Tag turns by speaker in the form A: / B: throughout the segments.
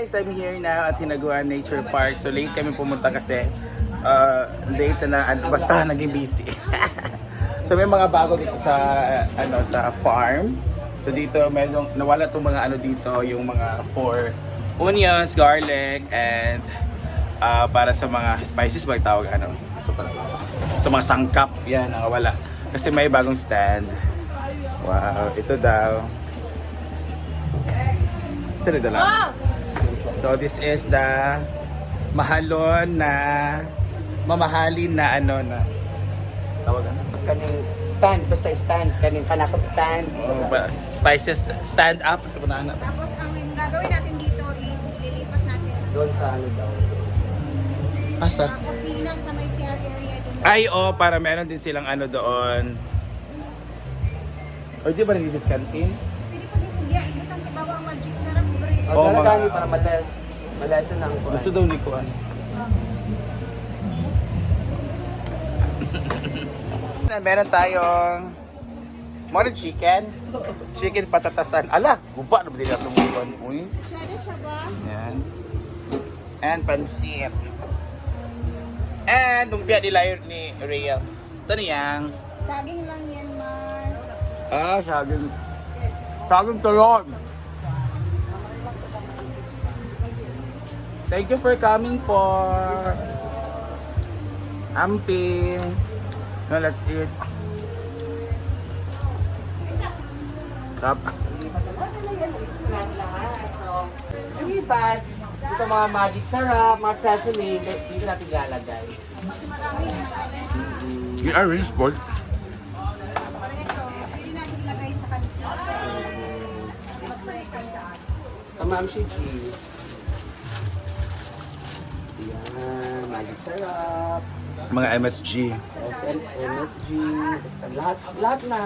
A: guys, I'm here now at Hinaguan Nature Park. So late kami pumunta kasi uh, late na, ano, basta naging busy. so may mga bago dito sa ano sa farm. So dito medyo nawala tong mga ano dito, yung mga for onions, garlic, and uh, para sa mga spices ba tawag ano? So, para, sa mga sangkap, yan, nakawala. Kasi may bagong stand. Wow, ito daw. Sino dala? So this is the mahalon na mamahalin na ano na tawag ano?
B: kaning stand basta stand kaning kanakot stand
A: Oh, ba- spices stand up sa banana.
C: Tapos ang gagawin natin dito is ililipat natin
B: doon sa ano daw
A: Asa?
C: sa kusina sa may CR area doon.
A: Ay, oh, para meron din silang ano doon. O di ba nag-discantin?
C: Pwede po
B: o
A: Oo,
B: talaga
A: mga-
B: ni para malas malasan ang kuan
A: Gusto daw ni Kuan. meron tayong Morning chicken. Chicken patatasan. Ala, guba na ba nila itong kuan? Uy.
C: Siya ba?
A: Yan. And pansit. And lumpia nila yun ni Real. Ito niyang.
C: Saging lang yan man.
A: Ah, saging. Saging talon. Thank you for coming for Amping. Now let's eat. Tap.
B: Lipat sa mga magic sarap mga sesame dito natin ilalagay
C: Mas marami na natin.
A: You are
B: magic sarap
A: Mga MSG.
B: SM, MSG basta lahat lahat na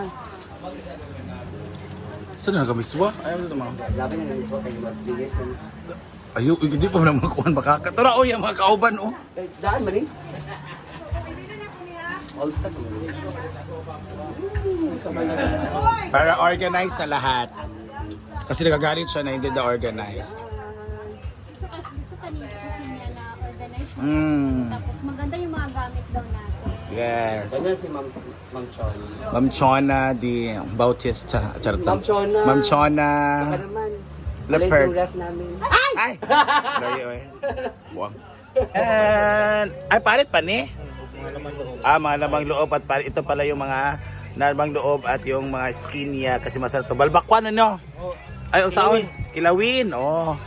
A: Saan na kamiswa? Ayaw na mga.
B: laban na naniswa kayo mag years na
A: Ayaw, hindi pa naman kuhan makakatura. O, yung mga kauban, oh.
B: Eh, daan man eh all stuff Sabay na
A: Para organized na lahat. Kasi nagagalit siya na hindi na organized. Mm.
C: Tapos maganda yung mga gamit daw natin.
A: Yes.
B: Ganyan si Ma'am Ma'am Chon.
A: Ma'am Chona di Bautista. Charot
B: Ma'am Chona.
A: Ma'am Chona.
B: Baka naman.
A: Leopard.
B: Yung ref namin.
A: Ay! Layo eh. Buwang. And, ay parit pa ni? Ah, mga lamang loob at parit. Ito pala yung mga lamang loob at yung mga skin niya kasi masarap to. Balbakwan ano? Ay, usaon? Kilawin. Oh.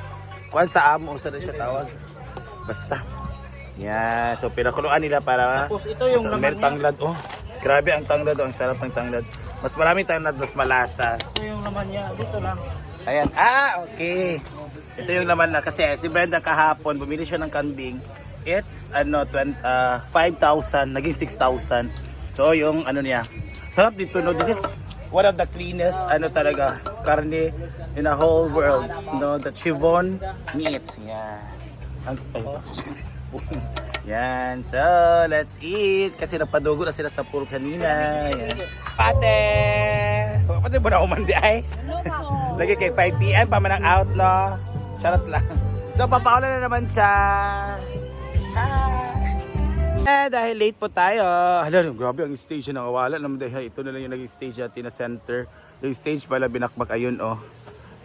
A: Kuan sa amo, usa na siya tawag. Basta. Yan. So, pinakuluan nila para
B: Tapos ito yung
A: mas-
B: laman
A: meron tanglad. Oh, grabe ang tanglad. Oh, ang sarap ng tanglad. Mas maraming tanglad, mas malasa.
B: Ito yung naman niya. Dito lang.
A: Ayan. Ah, okay. Ito yung laman na kasi si Brenda kahapon bumili siya ng kambing. It's ano 20, ah, 5,000 naging 6,000. So yung ano niya. Sarap dito no. This is one of the cleanest ano talaga karne in the whole world. No, the chivon meat. Yeah. Ang, ay, yan. So, let's eat. Kasi napadugo na sila sa puro kanina. Yan. Pate! Pate mo na umandi ay. Lagi kay 5 p.m. pa man ang out, no? Charot lang. So, papaulan na naman siya. Hi! Eh, dahil late po tayo. Hala, grabe ang stage na nawala naman dahil ito na lang yung naging stage natin na center. Yung stage pala binakbak ayun, oh.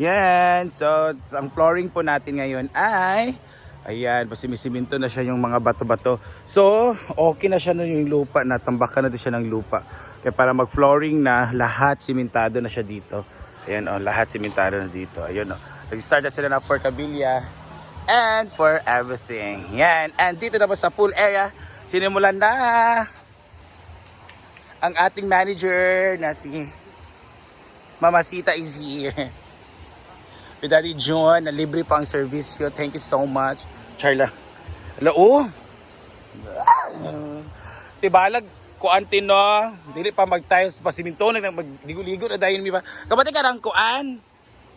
A: Yan. So, ang flooring po natin ngayon ay Ayan, pasimisimento na siya yung mga bato-bato. So, okay na siya no yung lupa, natambakan na din siya ng lupa. Kaya para mag-flooring na, lahat simentado na siya dito. Ayan oh, lahat simentado na dito. Ayun oh. Nag-start na sila na for Cabilia and for everything. Yan. And dito naman sa pool area, sinimulan na ang ating manager na si Mama Sita is here. With Daddy John, na libre pa ang service yun. Thank you so much. Charla. Hello, oh. Tibalag, kuantin no. Dili pa magtayos pa siminto na magligo-ligo na dayon mi ba. Kabati karang kuan.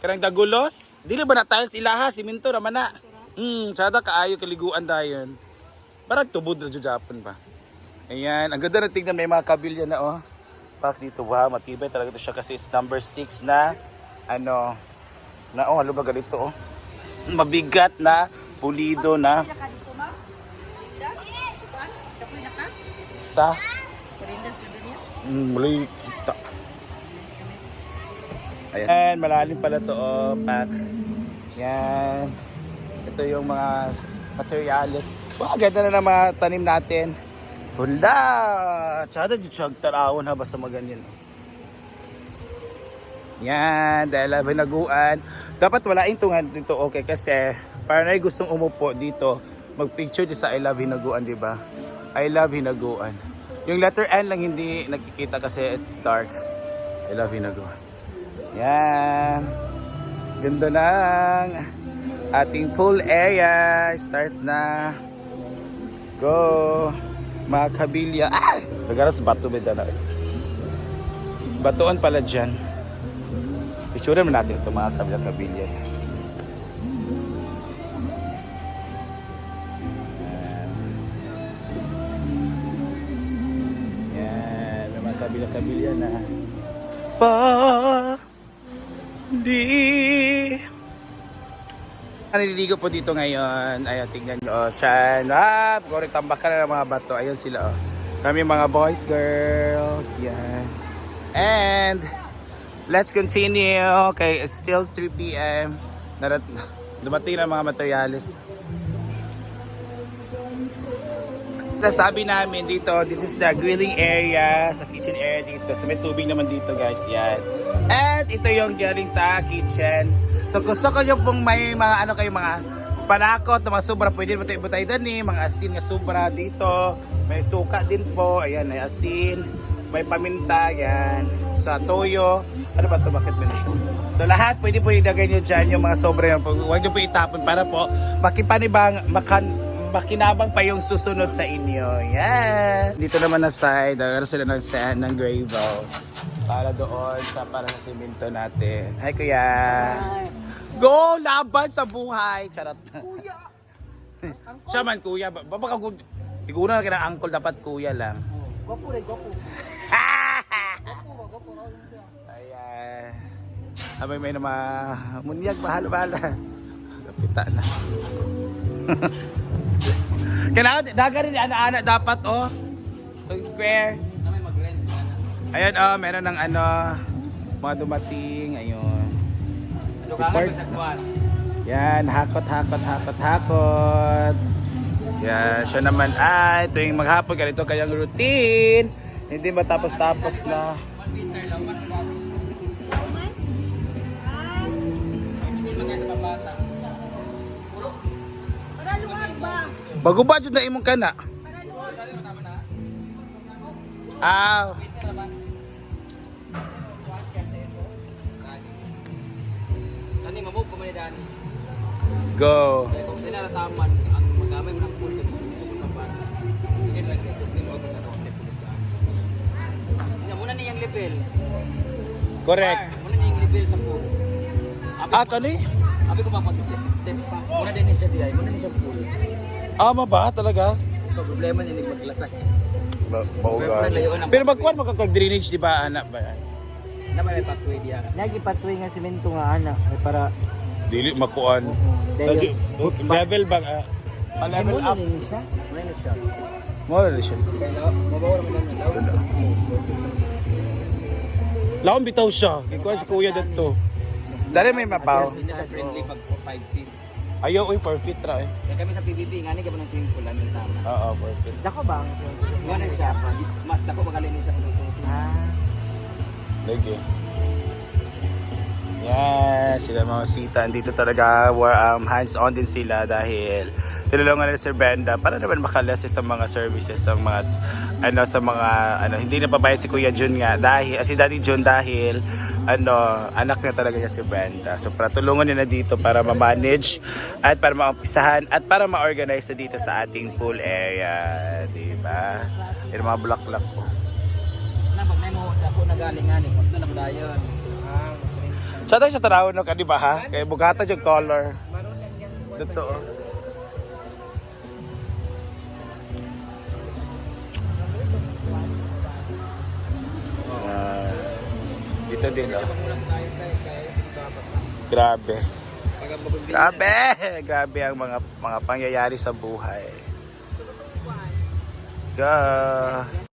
A: Karang dagulos. Dili ba na tiles ilaha siminto naman na. Hmm, sada kaayo kaliguan dayon. Barag tubod na jud Japon pa. Ayan, ang ganda na tingnan may mga kabilya na oh. Pak dito, wow, matibay talaga to siya kasi it's number 6 na ano na oh, halo ba ganito oh. mabigat na pulido na. Sa? Mm, mali kita. Ayan malalim pala to oh pack yan ito yung mga materials. Wow ganda na ng mga tanim natin. Hula tsada di siyang tarawon ha? Basta maganyan. Yan, dahil ah, binaguan. Dapat wala yung tungan dito okay kasi para na gustong umupo dito, mag-picture din sa I love hinaguan, di ba? I love hinaguan. Yung letter N lang hindi nakikita kasi it's dark. I love hinaguan. Yan. Ganda ng ating pool area. Start na. Go. Mga kabilya. Ah! Nagaras bato ba na? Batuan pala dyan. Isure mo natin ito mga kabilya-kabilya. Yan, may mga kabilya-kabilya na. Pa, di. Naliligo po dito ngayon. Ayan, tingnan nyo. Oh, siya. Ah, korek tambak ka na ng mga bato. Ayun sila. Oh. Kami mga boys, girls. Yan. And, Let's continue. Okay, it's still 3 p.m. Narat dumating na mga materialis. Sabi namin dito, this is the grilling area, sa kitchen area dito. So may tubig naman dito guys, yan. And ito yung galing sa kitchen. So gusto ko yung pong may mga ano kayo mga panakot na mga sobra, pwede mo tayo ibutay doon eh. Mga asin nga sobra dito. May suka din po, ayan, may asin. May paminta, yan. Sa toyo. Ano ba ito? Bakit ba nito? So lahat pwede po ilagay nyo dyan yung mga sobra yan. Huwag nyo po itapon para po makipanibang, makan, makinabang pa yung susunod sa inyo. Yan! Dito naman na side, nagkaroon sila ng sand, ng gravel. Para doon sa para sa simento natin. Hi kuya! Go! Laban sa buhay! Charot. Kuya! Siya man kuya. Ba- Baka siguro na kina uncle dapat kuya lang.
B: Gwapo rin, gwapo.
A: Ayan. Abay may nama munyag mahal bala. Kapita na. Kailangan daga rin ana-ana dapat oh. Pag square. Ayan oh, meron ng ano mga dumating ayun. Reports na. Yan, hakot, hakot, hakot, hakot. Yan, siya naman ay tuwing maghapon ganito kayang routine. Hindi matapos-tapos na.
C: Para luwag ba?
A: Bago ba dyan na imong kana?
C: Para luwag.
A: Ah,
D: Dani, mabog ko man ni Dani.
A: go.
D: Kung tinarataman, ang magamay mo ng gusto mo ba, hindi lang kayo, tapos nilo ako sa rocket pulis ba. Nga, muna niyang level.
A: Correct.
D: Muna niyang level sa pool. Abi,
A: Ah, kani?
D: abi ko pa mag-step step pa. Muna din siya di ay, muna niya siya pool.
A: Ah, ba talaga?
D: So, problema niya ni maglasak.
A: Ba
D: ang
A: Pero magkuhan magkakag-drainage, di ba, anak ba?
D: Na may pathway diya.
B: Lagi patuloy nga simento nga ana. Ay para
A: Dili makuan.
B: dahil
A: Level ba? ah? Pa level up.
B: din siya.
D: Muna na siya.
A: Mo na siya.
D: Kaya mabawa naman lang
A: Laon bitaw siya. Kikuha si kuya dito. Dari may mapaw.
D: Hindi na siya friendly pag 5 feet.
A: Ayaw, uy, 4 feet ra eh.
D: Kaya kami sa PBB, nga ni kami ng simple, ano yung tama.
A: Oo, 4 feet.
B: Dako ba ang
D: Nga na siya, mas dako magaling niya siya kung.
B: Ah.
A: Lagi. Yan, sila mga sita. Dito talaga um, hands-on din sila dahil tinulungan nila Sir Brenda para naman makalasi sa mga services ng mga ano sa mga ano hindi na pabayad si Kuya Jun nga dahil ah, si Daddy Jun dahil ano anak niya talaga niya si Brenda. So para tulungan niya na dito para ma-manage at para maumpisahan at para ma-organize na dito sa ating pool area, di ba? Yung mga block-block po.
D: Na pag mo ako nagaling nga ni, kung na lang dayon.
A: Sa tayo sa tanaw no kadi ba ha? Kay bugata yung color. Dito dito din oh. Grabe. Grabe! Grabe ang mga mga pangyayari sa buhay. Let's go!